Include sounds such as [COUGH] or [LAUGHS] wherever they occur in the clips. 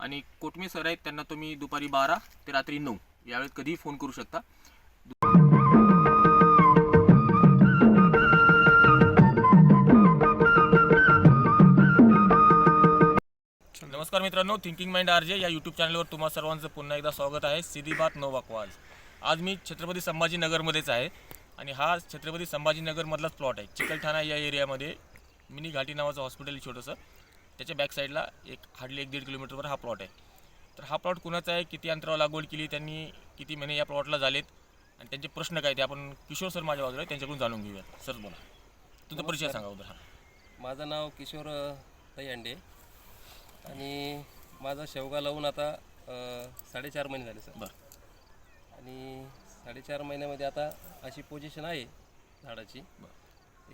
आणि कोटमी सर आहेत त्यांना तुम्ही दुपारी बारा ते रात्री नऊ यावेळेत कधीही फोन करू शकता. नमस्कार मित्रांनो थिंकिंग माइंड आर जे या यूट्यूब चॅनलवर तुम्हा सर्वांचं पुन्हा एकदा स्वागत आहे. सिधी बात नो बकवास आज मी छत्रपती संभाजीनगरमध्येच आहे आणि हा छत्रपती संभाजीनगरमधलाच प्लॉट आहे. चिकलठाणा या एरियामध्ये मिनी घाटी नावाचं हॉस्पिटल छोटंसं. त्याच्या बॅक साईडला एक हार्डली एक दीड किलोमीटरवर हा प्लॉट आहे. तर हा प्लॉट कुणाचा आहे? किती अंतरावर लागवड केली? त्यांनी किती महिने या प्लॉटला झालेत? आणि त्यांचे प्रश्न काय ते आपण किशोर सर माझ्या बाजूला त्यांच्याकडून जाणून घेऊया सर बोला. तुझा परिचय सांगा उद्या हा माझं नाव किशोर तयंडे. आणि माझा शेवगा लावून आता साडेचार महिने झाले सर. बरं. आणि साडेचार महिन्यामध्ये आता अशी पोझिशन आहे झाडाची.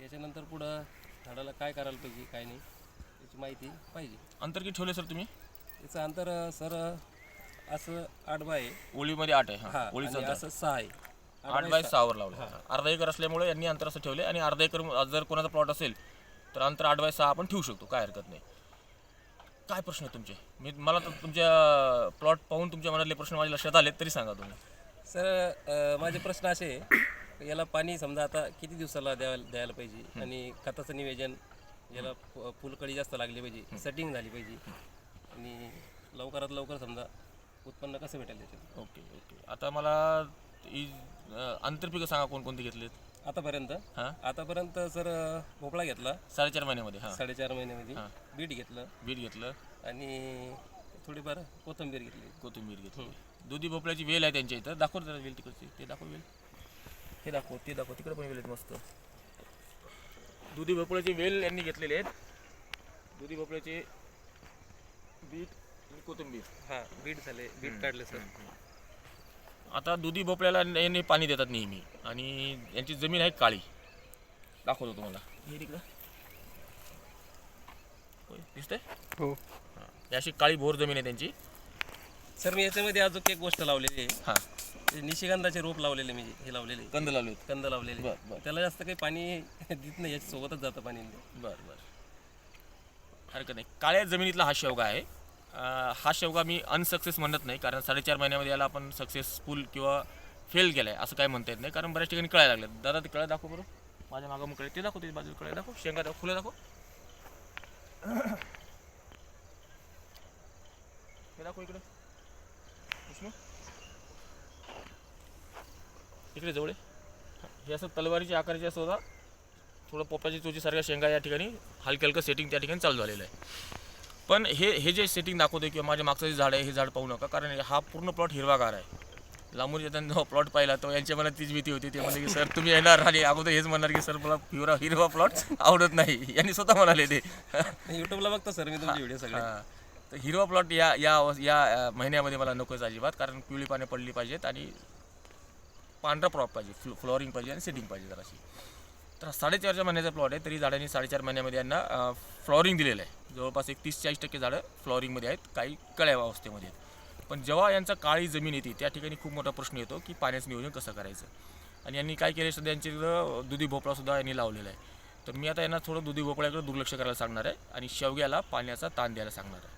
याच्यानंतर पुढं झाडाला काय करायला पाहिजे काय नाही. याची माहिती पाहिजे. अंतर किती ठेवले सर तुम्ही? याचं अंतर अ, सर अ, असं आठ बाय आहे. ओळीमध्ये आठ आहे हा. हा ओळीचं आणि अंतर. असं सहा आहे. आठ बाय सहावर लावलं अर्धा एकर असल्यामुळे यांनी अंतर असं ठेवले आणि अर्धा एकर जर कोणाचा प्लॉट असेल तर अंतर आठ बाय सहा आपण ठेवू शकतो काय हरकत नाही. काय प्रश्न आहे तुमचे? मी मला तर तुमच्या प्लॉट पाहून तुमच्या मनातले प्रश्न माझ्या लक्षात आले तरी सांगा तुम्ही. सर अ, माझे प्रश्न असे आहे, याला पाणी समजा आता किती दिवसाला द्यायला द्यायला पाहिजे? आणि खताचं नियोजन याला फ- फुलकळी जास्त लागली पाहिजे सेटिंग झाली पाहिजे. आणि लवकरात लवकर समजा उत्पन्न कसं भेटेल त्याच्यात? Okay okay. आता मला ही अं, आंतरपिकं सांगा कोणकोणती घेतलीत? आतापर्यंत? हां. आतापर्यंत सर भोपळा घेतला. साडेचार महिन्यामध्ये हां. साडेचार महिन्यामध्ये. बीट घेतलं. बीट घेतलं. आणि थोडीफार कोथिंबीर घेतली. कोथिंबीर घेतली. दुधी भोपळ्याची वेल आहे त्यांच्या इथं. दाखव जरा वेल तिकडची. ते दाखव वेल. हे दाखव ते दाखव. तिकडे पण वेल आहेत मस्त. दुधी भोपळ्याचे वेल यांनी घेतलेले आहेत. दुधी भोपळ्याचे बीट आणि कोथिंबीर. हां बीट झाले बीट काढले सर. आता दुधी भोपळ्याला यांनी पाणी देतात नेहमी आणि यांची जमीन आहे काळी. दाखवतो तुम्हाला. हे तिकडं. दिसतंय? हो. हां. ही अशी काळी भोर जमीन आहे त्यांची. सर मी याच्यामध्ये अजून एक गोष्ट लावलेली आहे. हां. ते निशिगंधाचे रोप लावलेले मी हे लावलेले. कंद लावले कंद लावलेले. बर, बर. त्याला जास्त काही पाणी देत नाही याच्या सोबतच जातं पाणी. बरं बरं. हरकत नाही. काळ्या जमिनीतला हा शेवगा आहे. अं, हा शेवगा मी अनसक्सेस म्हणत नाही कारण साडेचार महिन्यामध्ये याला आपण सक्सेसफुल किंवा फेल केला आहे असं काय म्हणता येत नाही. कारण बऱ्याच ठिकाणी कळायला लागले दादा ते कळ्या दाखव बरं. माझ्या मागं मग कळे ते दाखव ते बाजूला कळ्या दाखव. शेंगा दाखव फुलं दाखव. [COUGHS] हे दाखव इकडे. इकडे जवळ आहे. हे असं तलवारीच्या आकाराचे असं होता थोडं पोपटाची चोचीसारख्या शेंगा या ठिकाणी हलकं हलकं सेटिंग त्या ठिकाणी चालू झालेलं आहे. पण हे हे जे सेटिंग दाखवते किंवा माझ्या मागचं जे झाड आहे हे झाड पाहू नका. कारण हा पूर्ण प्लॉट हिरवागार आहे. लांबून येताना जेव्हा प्लॉट पाहिला तर यांच्या मनात तीच भीती होती. ते म्हणले की सर तुम्ही येणार आणि अगोदर हेच म्हणणार की सर मला हिरवा हिरवा प्लॉट आवडत नाही. यांनी स्वतः म्हणाले ते. [LAUGHS] युट्यूबला बघतो सर मी तुमचे व्हिडिओ सगळे. तर हिरवा प्लॉट या या या महिन्यामध्ये मला नकोच अजिबात कारण पिवळी पाने पडली पाहिजेत आणि पांढरा प्रॉप पाहिजे फ्लो फ्लॉरिंग पाहिजे आणि सिटिंग पाहिजे जराशी. तर साडेचारच्या महिन्याचा प्लॉट आहे तरी झाडांनी साडेचार महिन्यामध्ये यांना फ्लॉरिंग दिलेलं आहे. जवळपास एक तीस चाळीस टक्के झाडं फ्लॉरिंगमध्ये आहेत काही कळ्या अवस्थेमध्ये आहेत. पण जेव्हा यांचा काळी जमीन येते त्या ठिकाणी खूप मोठा प्रश्न येतो की पाण्याचं नियोजन कसं करायचं? आणि यांनी काय केलं सध्या यांची दुधी भोपळासुद्धा यांनी लावलेला आहे. तर मी आता यांना थोडं दुधी भोपळ्याकडे दुर्लक्ष करायला सांगणार आहे आणि शेवग्याला पाण्याचा ताण द्यायला सांगणार आहे.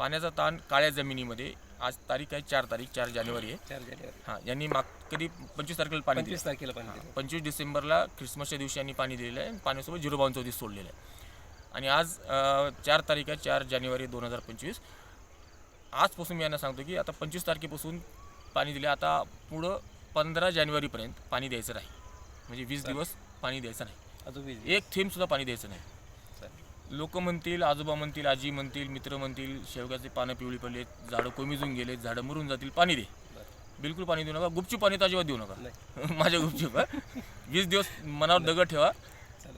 पाण्याचा ताण काळ्या जमिनीमध्ये. आज तारीख आहे चार तारीख चार जानेवारी आहे. चार जानेवारी. हां यांनी माग कधी पंचवीस तारखेला पाणी दिलं पंचवीस तारखेला पाणी दिलं. पंचवीस डिसेंबरला ख्रिसमसच्या दिवशी यांनी पाणी दिलेलं आहे. आणि पाण्यासोबत झिरो बावन चौतीस सोडलेलं आहे. आणि आज अं, चार तारीख आहे चार जानेवारी दोन हजार पंचवीस. आजपासून मी यांना सांगतो की आता पंचवीस तारखेपासून पाणी दिले आता पुढं पंधरा जानेवारीपर्यंत पाणी द्यायचं नाही. म्हणजे वीस दिवस पाणी द्यायचं नाही. अजून एक थेंबसुद्धा पाणी द्यायचं नाही. लोक म्हणतील आजोबा म्हणतील आजी म्हणतील मित्र म्हणतील शेवग्याचे पानं पिवळी पडलेत झाडं कोमिजून गेलेत झाडं मरून जातील पाणी दे. बिलकुल पाणी देऊ नका गुपचूप पाणी तर अजिबात देऊ नका. नाही. [LAUGHS] माझ्या गुपचूप. वीस दिवस मनावर दगड ठेवा.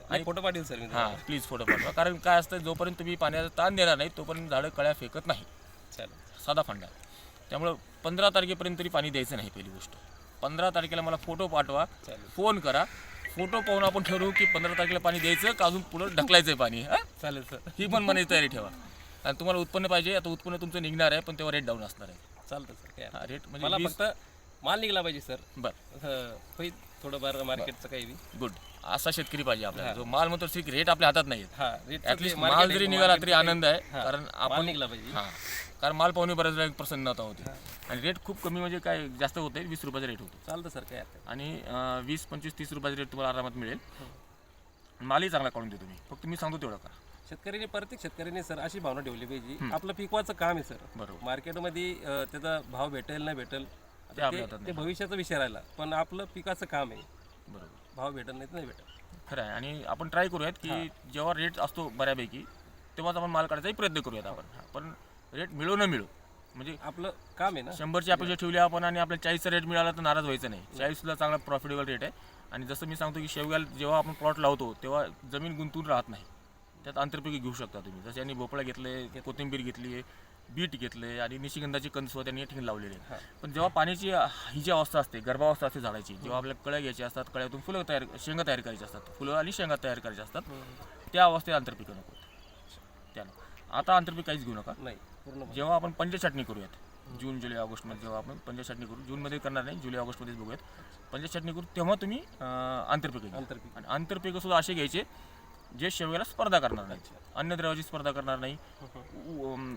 आणि फोटो पाठवेल सर हां प्लीज फोटो पाठवा. कारण काय असतं जोपर्यंत तुम्ही पाण्याचा ताण देणार नाही तोपर्यंत झाडं कळ्या फेकत नाही. साधा फंडा. त्यामुळं पंधरा तारखेपर्यंत तरी पाणी द्यायचं नाही पहिली गोष्ट. पंधरा तारखेला मला फोटो पाठवा. फोन करा. फोटो पाहून आपण ठरवू की पंधरा तारखेला पाणी द्यायचं का अजून पुढं ढकलायचं आहे पाणी हां? चालेल सर. ही पण मनाची तयारी ठेवा. आणि तुम्हाला उत्पन्न पाहिजे आता उत्पन्न तुमचं निघणार आहे पण तेव्हा रेट डाऊन असणार आहे. चालतं सर. काय हा रेट मला म्हणजे फक्त माल निघला पाहिजे सर. बरं. होईल थोडंफार मार्केटचं काही बी. गुड. असा शेतकरी पाहिजे आपल्याला. जो माल म्हणतो ठीक रेट आपल्या हातात नाही हा ऍटलिस्ट माल जरी निघाला तरी आनंद आहे. कारण माल आपण निघला पाहिजे. हां. कारण माल पाहुणे बऱ्याच वेळा प्रसन्नता होते आणि रेट खूप कमी म्हणजे काय जास्त होते वीस रुपयाचा रेट होतो. चालतं सर काय हरकत आणि अं, वीस पंचवीस तीस रुपयाचा रेट तुम्हाला आरामात मिळेल. मालही चांगला काढून देतो मी. फक्त मी सांगतो तेवढं करा. शेतकऱ्यांनी प्रत्येक शेतकऱ्यांनी सर अशी भावना ठेवली पाहिजे. आपलं पिकवाचं काम आहे सर. बरोबर. मार्केटमध्ये अं, त्याचा भाव भेटेल नाही भेटेल ते आपल्या ते हातात ते भविष्याचा विषय राहिला. पण आपलं पिकाचं काम आहे. बरोबर. भाव भेटेल नाही तर नाही भेटेल खरं आहे आणि आपण ट्राय करूयात की जेव्हा रेट असतो बऱ्यापैकी तेव्हाच आपण माल काढायचाही प्रयत्न करूयात आपण. हा, पण रेट मिळो न मिळो म्हणजे आपलं काम आहे ना. शंभरची अपेक्षा ठेवली आपण आणि आपल्याला चाळीसचा रेट मिळाला तर नाराज व्हायचं नाही. चाळीसला चांगला प्रॉफिटेबल रेट आहे. आणि जसं मी सांगतो की शेवग्याला जेव्हा आपण प्लॉट लावतो तेव्हा जमीन गुंतून राहत नाही. त्यात आंतरपिके घेऊ शकता तुम्ही. जसे यांनी भोपळा घेतले कोथिंबीर घेतली बीट घेतले आणि निशिगंधाची कंद त्यांनी या ठिकाणी लावलेले आहे. पण जेव्हा पाण्याची ही जी अवस्था असते गर्भावस्था असते झाडाची जेव्हा आपल्याला कळ्या घ्यायची असतात कळ्यातून फुलं तयार शेंगा तयार करायची असतात फुलं आणि शेंगा तयार करायचे असतात त्या अवस्थेत आंतरपिकं नको. त्यानं आता आंतरपीक काहीच घेऊ नका. नाही पूर्ण जेव्हा आपण पंचछटणी करूयात जून जुलै ऑगस्टमध्ये जेव्हा आपण पंचछटणी करू जूनमध्ये करणार नाही जुलै ऑगस्टमध्येच बघूयात. पंचछटणी करू तेव्हा तुम्ही अं, आंतरपिकं घ्या. आंतरपीक. आणि आंतरपिकं सुद्धा असे घ्यायचे जे शेवग्याला स्पर्धा करणार नाही. अन्नद्रव्याची स्पर्धा करणार नाही.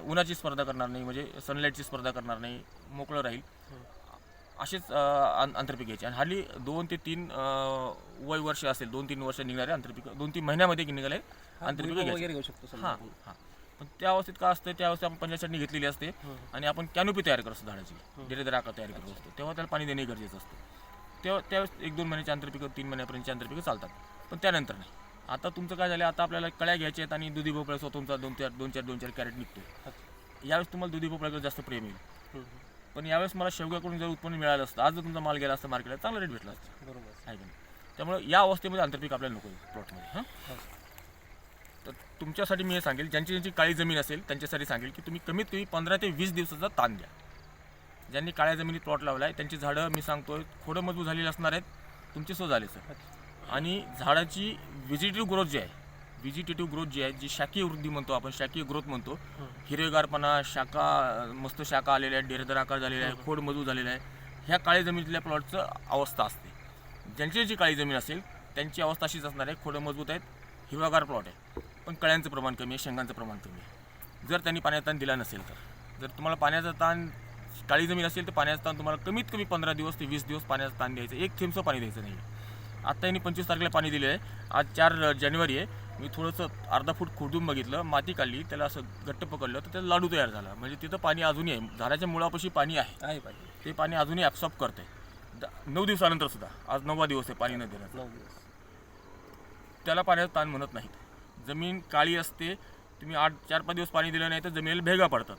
उन्हाची स्पर्धा करणार नाही. म्हणजे सनलाईटची स्पर्धा करणार नाही. मोकळं राहील. असेच आंतरपीक घ्यायचे. आणि हल्ली दोन ते तीन वय वर्ष असेल दोन तीन वर्ष निघणारे आंतरपिकं दोन तीन महिन्यामध्ये निघाले आंतरपिकं वगैरे घेऊ शकतो हां. हां. पण त्या अवस्थेत काय असतं? त्या अवस्थेत आपण पंचचटणी घेतलेली असते आणि आपण कॅनोपी तयार करत असतो झाडाची डिरेदर आकार तयार करत असतो. तेव्हा त्याला पाणी देणे गरजेचं असतं. तेव्हा त्यावेळेस एक दोन महिन्याचे आंतरपिकं तीन महिन्यापर्यंतचे आंतरपिकं चालतात. पण त्यानंतर नाही. आता तुमचं काय झालं? आता आपल्याला कळ्या घ्यायच्या आहेत आणि दुधी भोपळा स्वतःचा दोन चार दोन चार दोन चार कॅरेट निघतो यावेळेस तुम्हाला दुधी भोपळ्याकडे जास्त प्रेम येईल. पण यावेळेस मला शेवग्याकडून जर उत्पन्न मिळालं असतं आज जर तुमचा माल गेला असता मार्केटला चांगला रेट भेटला असता. बरोबर. आहे की नाही? त्यामुळे या अवस्थेमध्ये आंतरपीक आपल्याला नको प्लॉटमध्ये हां? तर तुमच्यासाठी मी हे सांगेल ज्यांची ज्यांची काळी जमीन असेल त्यांच्यासाठी सांगेल की तुम्ही कमीत कमी पंधरा ते वीस दिवसाचा ताण द्या. ज्यांनी काळ्या जमिनीत प्लॉट लावला आहे त्यांची झाडं मी सांगतोय थोडं मजबूत झालेली असणार आहेत तुमचे सो झाले सर. आणि झाडाची व्हिजिटिव्ह ग्रोथ जी आहे व्हिजिटेटिव्ह ग्रोथ जी आहे जी शाकीय वृद्धी म्हणतो आपण शाकीय ग्रोथ म्हणतो हिरवेगारपणा शाखा मस्त शाखा आलेल्या आहेत डेरेदर आकार झालेला आहे खोड मजबूत झालेला आहे ह्या काळ्या जमिनीतल्या प्लॉटचं अवस्था असते. ज्यांची जी काळी जमीन असेल त्यांची अवस्था अशीच असणार आहे खोडं मजबूत आहेत हिरवागार प्लॉट आहे. पण कळ्यांचं प्रमाण कमी आहे शेंगांचं प्रमाण कमी आहे. जर त्यांनी पाण्याचा ताण दिला नसेल तर. जर तुम्हाला पाण्याचा ताण काळी जमीन असेल तर पाण्याचा ताण तुम्हाला कमीत कमी पंधरा दिवस ते वीस दिवस पाण्याचा ताण द्यायचं एक थेंबचं पाणी द्यायचं नाही आत्ता यांनी पंचवीस तारखेला पाणी दिले आहे. आज चार जानेवारी आहे. मी थोडंसं अर्धा फूट खोदून बघितलं माती काढली त्याला असं घट्ट पकडलं तर त्याला लाडू तयार झाला. म्हणजे तिथं पाणी अजूनही आहे. झाडाच्या मुळापाशी पाणी आहे. आहे पाहिजे ते पाणी अजूनही ॲब्सॉर्ब करते नऊ दिवसानंतर सुद्धा. आज नववा दिवस आहे पाणी न देण्याचा. नऊ दिवस. त्याला पाण्याचा ताण म्हणत नाहीत. जमीन काळी असते तुम्ही आठ चार पाच दिवस पाणी दिलं नाही तर जमिनीला भेगा पडतात.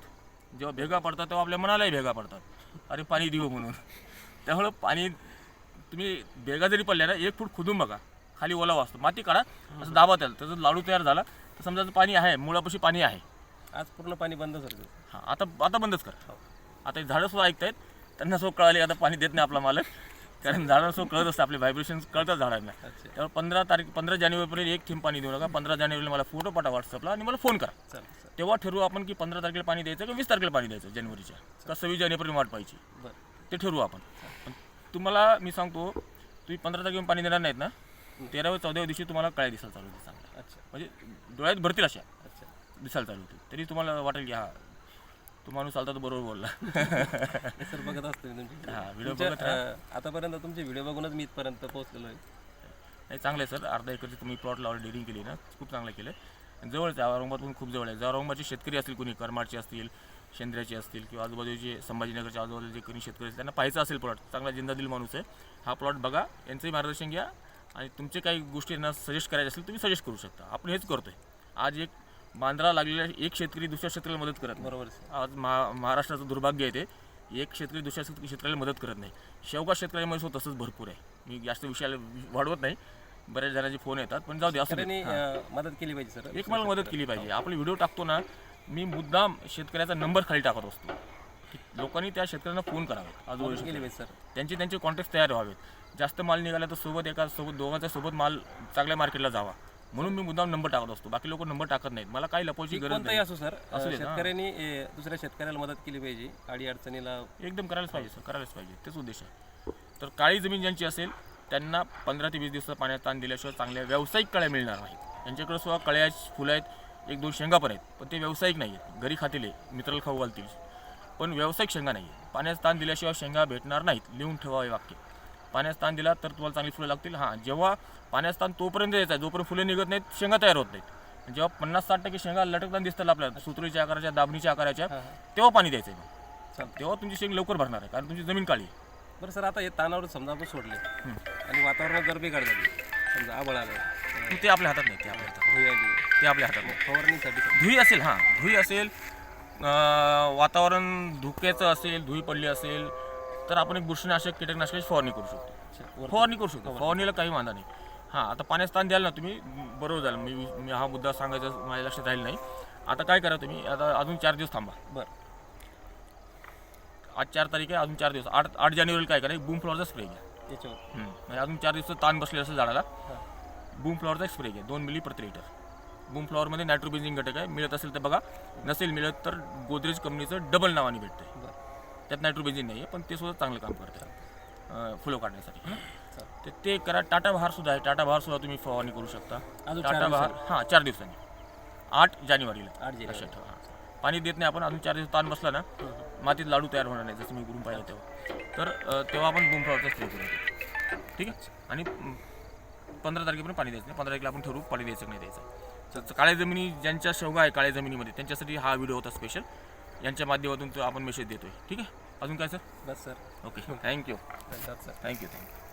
जेव्हा भेगा पडतात तेव्हा आपल्या मनालाही भेगा पडतात. अरे पाणी देऊ म्हणून. त्यामुळं पाणी तुम्ही भेगा जरी पडल्या ना एक फूट खोदून बघा. खाली ओलावा असतो माती काढा असं दाबा त्याला त्याचं लाडू तयार झाला तर समजा पाणी आहे मुळापाशी पाणी आहे. आज पूर्ण पाणी बंद सर. हां आता आता बंदच कर. आता हे झाडं सुद्धा ऐकतायत. त्यांना सो कळाले आता पाणी देत नाही आपला मालक. कारण झाडांना सो कळत असतं आपले व्हायब्रेशन कळतात झाडांना. त्यामुळे पंधरा तारीख पंधरा जानेवारीपर्यंत एक थेंब पाणी देऊ नका. पंधरा जानेवारीला मला फोटो पाठवा व्हॉट्सअपला आणि मला फोन करा. तेव्हा ठरवू आपण की पंधरा तारखेला पाणी द्यायचं का वीस तारखेला पाणी द्यायचं जानेवारीच्या. का सव्वीस जानेवारीपर्यंत वाट पाहिजे बरं. ते ठरवू आपण. पण तुम्हाला मी सांगतो तुम्ही पंधरा तारखेला पाणी देणार नाहीत ना? तेराव्या चौदाव्या दिवशी तुम्हाला काय दिसायला चालू होते चांगलं अच्छा. म्हणजे डोळ्यात भरतील अशा अच्छा. दिसायला चालू होते तरी तुम्हाला वाटेल की हा तो माणूस चालता तो बरोबर बोलला. सर बघत असतो मी. तुमचे हा, व्हिडिओ बघत राहा. अं, आतापर्यंत तुमचे व्हिडिओ बघूनच मी इथपर्यंत पोहोचलेलो आहे. नाही चांगलं आहे सर. अर्धा एकरची तुम्ही प्लॉट लावलं डेअरिंग केली ना खूप चांगलं केलं. आणि जवळच आहे औरंगाबाद पण खूप जवळ आहे. जर औरंगाबादचे शेतकरी असतील कोणी करमाडचे असतील शेंद्र्याचे असतील किंवा आजूबाजूचे संभाजीनगरच्या आजूबाजूला जे कोणी शेतकरी असतील त्यांना पाहायचं असेल प्लॉट चांगला जिंदादिल माणूस आहे. हा प्लॉट बघा यांचंही मार्गदर्शन घ्या आणि तुमचे काही गोष्टी यांना सजेस्ट करायचे असेल तुम्ही सजेस्ट करू शकता. आपण हेच करतोय. आज एक बांद्रा लागलेला एक शेतकरी दुसऱ्या शेतकऱ्याला मदत करत. बरोबर आज महा महाराष्ट्राचं दुर्भाग्य आहे ते. एक शेतकरी दुसऱ्या शेतकऱ्याला मदत करत नाही. शेवगा शेतकऱ्यामध्ये सुद्धा तसंच भरपूर आहे. मी जास्त विषयाला वाढवत नाही. बऱ्याच जणांचे फोन येतात पण जाऊ दे असं मदत केली पाहिजे सर. एक मला मदत केली पाहिजे. आपले व्हिडिओ टाकतो ना मी मुद्दाम शेतकऱ्याचा नंबर खाली टाकत असतो. की लोकांनी त्या शेतकऱ्यांना फोन करावा. केली आजूबाजूला पाहिजे सर त्यांचे त्यांचे कॉन्टॅक्ट तयार व्हावेत. जास्त माल निघाला तर सोबत एका सोबत दोघांच्या सोबत माल चांगल्या मार्केटला जावा. म्हणून मी मुद्दाम नंबर टाकत असतो. बाकी लोक नंबर टाकत नाहीत. मला काही लपवायची गरज नाही. असो सर. शेतकऱ्यांनी दुसऱ्या शेतकऱ्याला मदत केली पाहिजे. अडी अडचणीला एकदम करायलाच पाहिजे सर करायलाच पाहिजे. तेच उद्देश आहे. तर काळी जमीन ज्यांची असेल त्यांना पंधरा ते वीस दिवसात पाण्यात ताण दिल्याशिवाय चांगल्या व्यावसायिक कळ्या मिळणार नाहीत. त्यांच्याकडे सुद्धा कळ्या फुलं आहेत. एक दोन शेंगा पण आहेत पण ते व्यावसायिक नाही आहेत घरी खातील हे, मित्राला खाऊ घालतील. पण व्यावसायिक शेंगा नाही आहे पाण्याचा ताण दिल्याशिवाय शेंगा भेटणार नाहीत. लिहून ठेवावे वाक्य. पाण्याचा ताण दिला तर तुम्हाला चांगली फुलं लागतील. हां जेव्हा पाण्याचा ताण तोपर्यंत द्यायचा आहे जोपर्यंत फुलं निघत नाहीत शेंगा तयार होत नाहीत. जेव्हा पन्नास साठ टक्के शेंगा लटकताना दिसतात आपल्याला सुतळीच्या आकाराच्या दाबणीच्या आकाराच्या तेव्हा पाणी द्यायचं आहे. तेव्हा तुमची शेंग लवकर भरणार आहे कारण तुमची जमीन काळी आहे. बरं सर आता हे तानावर समजा आपण सोडले आणि वातावरणात जर बिघाड झाली समजा आबळ आलं ते आपल्या हातात नाही ते आपल्या हातात. ते आपल्या हातात फवारणीसाठी. धुई असेल हां. धुई असेल वातावरण धुक्याचं असेल धुई पडली असेल तर आपण एक बुरशीनाशक कीटकनाशकाची फवारणी करू शकतो. फवारणी करू शकतो. फवारणीला काही वांधा नाही. हां आता पाण्यात स्थान द्याल ना तुम्ही बरोबर झालं. मी मी हा मुद्दा सांगायचा माझ्या लक्षात राहील नाही. आता काय करा तुम्ही आता अजून चार दिवस थांबा. बरं. आज चार तारीख आहे अजून चार दिवस. आठ आठ जानेवारीला काय करा बूम फ्लॉवरचा स्प्रे घ्या. याच्यावर. हम्म. म्हणजे अजून चार दिवस ताण बसलेला असेल झाडाला. बूम फ्लॉवरचा एक स्प्रे घ्या दोन मिली प्रति लिटर बूम फ्लॉवरमध्ये नायट्रोबेन्झिन घटक आहे. मिळत असेल तर बघा. नसेल मिळत तर गोदरेज कंपनीचं डबल नावाने भेटतं त्यात नायट्रोबेन्झिन नाही आहे पण ते सुद्धा चांगलं काम करतं फुलं काढण्यासाठी. तर ते करा. टाटा बहार सुद्धा आहे. टाटा बहार सुद्धा तुम्ही फवारणी करू शकता. टाटा बहार हां चार दिवसांनी. आठ जानेवारीला. आठ जानेवारी. लक्षात ठेवा. हां. पाणी देत नाही आपण. अजून चार दिवस ताण बसला ना मातीत लाडू तयार होणार नाही जसं मी गुरुम पाहिलं तेव्हा. तर तेव्हा आपण बूम फ्लॉवरचा स्प्रे करू. ठीक आहे? आणि पंधरा तारखेपर्यंत पाणी द्यायचं नाही. पंधरा तारखेला आपण ठरवू पाणी द्यायचं नाही द्यायचं. तर काळ्या जमिनी ज्यांच्या शेवगा आहे काळ्या जमिनीमध्ये त्यांच्यासाठी हा व्हिडिओ होता स्पेशल यांच्या माध्यमातून तो आपण मेसेज देतोय. ठीक आहे? अजून काय सर बस सर ओके थँक्यू धन्यवाद sir thank you thank you